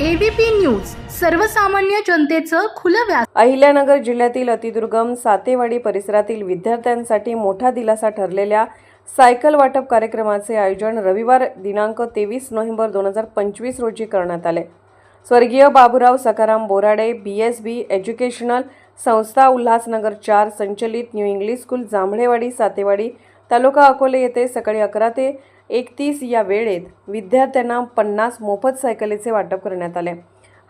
ABP news सर्वसामान्य जनतेचं खुलं व्यास अहिल्यानगर जिल्ह्यातील अतिदुर्गम सातेवाडी परिसरातील विद्यार्थ्यांसाठी मोठा दिलासा ठरलेल्या सायकल वाटप कार्यक्रमाचे आयोजन रविवार दिनांक तेवीस नोव्हेंबर दोन हजार पंचवीस रोजी करण्यात आले. स्वर्गीय Baburao Sakharam Borade B S B educational संस्था उल्हासनगर चार संचलित new English school Jambhalewadi Satewadi तालुका अकोले येथे सकाळी अकरा ते एकतीस या वेळेत विद्यार्थ्यांना पन्नास मोफत सायकलीचे वाटप करण्यात आले.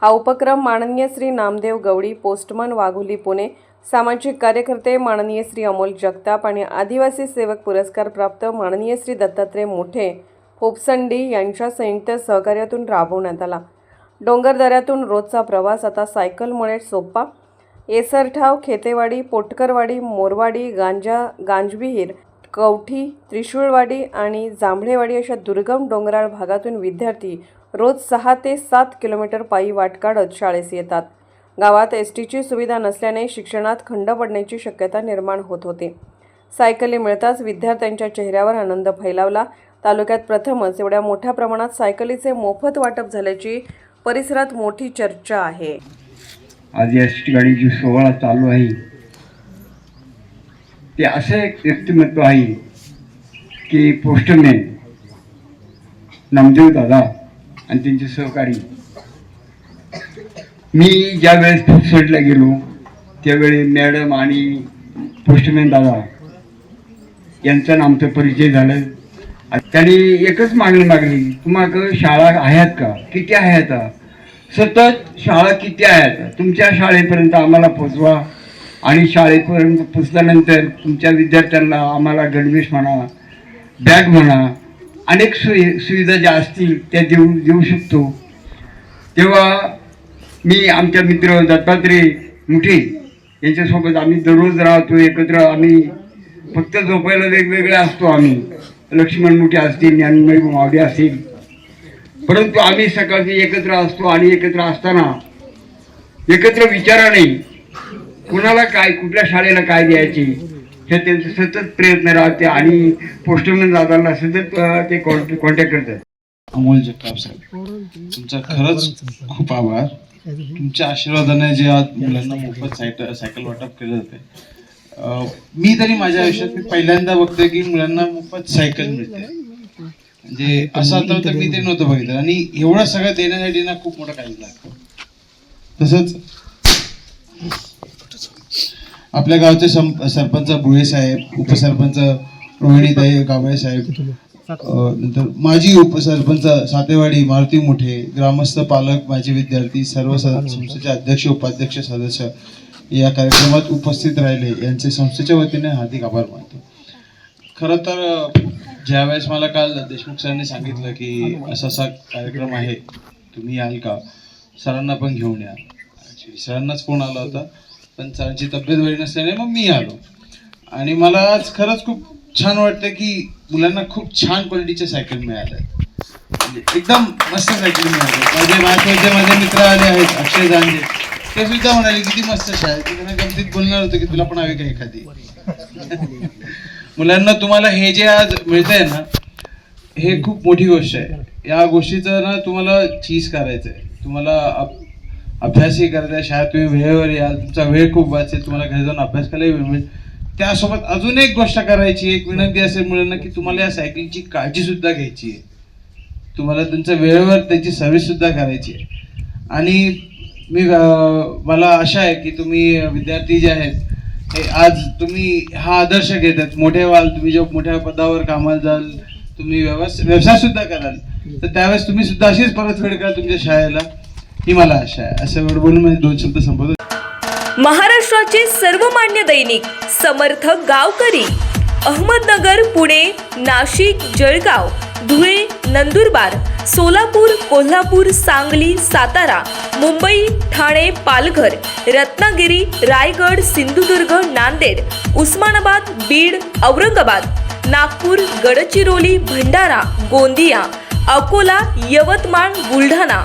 हा उपक्रम माननीय श्री नामदेव गवडी पोस्टमन वाघोली पुणे सामाजिक कार्यकर्ते माननीय श्री अमोल जगताप आणि आदिवासी सेवक पुरस्कार प्राप्त माननीय श्री दत्तात्रय मोठे होपसंडी यांच्या संयुक्त सहकार्यातून राबवण्यात आला. डोंगरदऱ्यातून रोजचा प्रवास आता सायकलमुळे सोपा. येसरठाव खेतेवाडी पोटकरवाडी मोरवाडी गांजा गांजविहीर कवठी त्रिशूळवाडी आणि जांभळेवाडी अशा दुर्गम डोंगराळ भागातून विद्यार्थी रोज सहा ते सात किलोमीटर पायी वाट काढत शाळेस येतात. गावात एस टीची सुविधा नसल्याने शिक्षणात खंड पडण्याची शक्यता निर्माण होत होती. सायकली मिळताच विद्यार्थ्यांच्या चेहऱ्यावर आनंद फैलावला. तालुक्यात प्रथमच एवढ्या मोठ्या प्रमाणात सायकलीचे मोफत वाटप झाल्याची परिसरात मोठी चर्चा आहे. आज एस टी गाडीची सोहळा चालू आहे. ते असं एक व्यक्तिमत्व आहे की पोस्टमॅन नामदेव दादा आणि त्यांचे सहकारी. मी ज्या वेळेस फुफसडला गेलो त्यावेळी मॅडम आणि पोस्टमॅन दादा यांचा आणि आमचा परिचय झाला. त्यांनी एकच मागणी मागली तुम्हाला शाळा आहेत का? किती आहेत सतत शाळा किती आहेत? तुमच्या शाळेपर्यंत आम्हाला पोचवा. आणि शाळेपर्यंत पोचल्यानंतर तुमच्या विद्यार्थ्यांना आम्हाला गणवेश म्हणा बॅग म्हणा अनेक सोयी सुविधा ज्या असतील त्या देऊ देऊ शकतो. तेव्हा मी आमच्या मित्र दत्तात्रय मुठे यांच्यासोबत आम्ही दररोज राहतो एकत्र आम्ही फक्त झोपायला वेगवेगळे असतो आम्ही. लक्ष्मण मुठे असतील ज्ञानमय मावडे असतील. परंतु आम्ही सकाळी एकत्र असतो आणि एकत्र असताना एकत्र विचाराने कुणाला काय कुठल्या शाळेला काय द्यायचे? हे त्यांचे सतत प्रयत्न राहते आणि पोस्टमॅन दादांना सतत ते कॉन्टॅक्ट करतात. अमोल जगताप साहेब तुमचा खरंच खूप आभार. तुमच्या आशीर्वादाने जे आज मुलांना मोफत सायकल सायकल वाटप केलं जाते मी तरी माझ्या आयुष्यात मी पहिल्यांदा बघतोय की मुलांना मोफत सायकल मिळते. म्हणजे असं आता तर मी ते नव्हतं बघितलं. आणि एवढं सगळं देण्यासाठी ना खूप मोठं काही लागतं. तसंच आपल्या गावचे सं- सरपंच भुळे साहेब उपसरपंच रोहिणीताई गावळे साहेब नंतर माजी उपसरपंच सातेवाडी मारुती मोठे ग्रामस्थ पालक माजी विद्यार्थी सर्व संस्थेचे अध्यक्ष उपाध्यक्ष सदस्य या कार्यक्रमात उपस्थित राहिले. यांचे संस्थेच्या वतीने हार्दिक आभार मानतो. खरं तर ज्यावेळेस मला काल देशमुख सरांनी सांगितलं की असा असा कार्यक्रम आहे तुम्ही याल का? सरांना पण घेऊन या. सरांनाच फोन आला होता. पण सरांची तब्येत बरी नसल्याने मग मी आलो. आणि मला आज खरंच खूप छान वाटतं की मुलांना खूप छान क्वालिटीच्या सायकल मिळाल्या म्हणजे एकदम मस्त सायकल मिळाल्या माझे माझे माझे मित्र आले आहेत अक्षय जांजे ते सुद्धा म्हणाले किती मस्त शाळेत. त्यांना गमतीत बोलणार होतं की तुला पण हवी का एखादी. मुलांना तुम्हाला हे जे आज मिळतंय ना हे खूप मोठी गोष्ट आहे. या गोष्टीचं ना तुम्हाला चीज करायचं आहे तुम्हाला अभ्यासही करताय शाळेत तुम्ही वेळेवर याल तुमचा वेळ खूप वाचेल तुम्हाला घरी जाऊन अभ्यास करायला वेळ मिळेल. त्यासोबत अजून एक गोष्ट करायची एक विनंती असेल मुलांना की तुम्हाला या सायकलची काळजी सुद्धा घ्यायची आहे. तुम्हाला तुमच्या वेळेवर त्याची सर्व्हिस सुद्धा करायची आहे. आणि मी मला आशा आहे की तुम्ही विद्यार्थी जे आहेत हे आज तुम्ही हा आदर्श घेतात मोठे व्हाल तुम्ही जेव्हा मोठ्या पदावर कामाला जाल तुम्ही व्यवसाय व्यवसाय सुद्धा कराल. तर त्यावेळेस तुम्ही सुद्धा अशीच परतफेड करा तुमच्या शाळेला. ही मला आशा आहे. अशा वेळ बोलून म्हणजे दोन शब्द संपवतो. महाराष्ट्राचे सर्वमान्य दैनिक समर्थ गावकरी अहमदनगर पुणे नाशिक जळगाव धुळे नंदुरबार सोलापूर कोल्हापूर सांगली सातारा मुंबई ठाणे पालघर रत्नागिरी रायगड सिंधुदुर्ग नांदेड उस्मानाबाद बीड औरंगाबाद नागपूर गडचिरोली भंडारा गोंदिया अकोला यवतमाळ बुलढाणा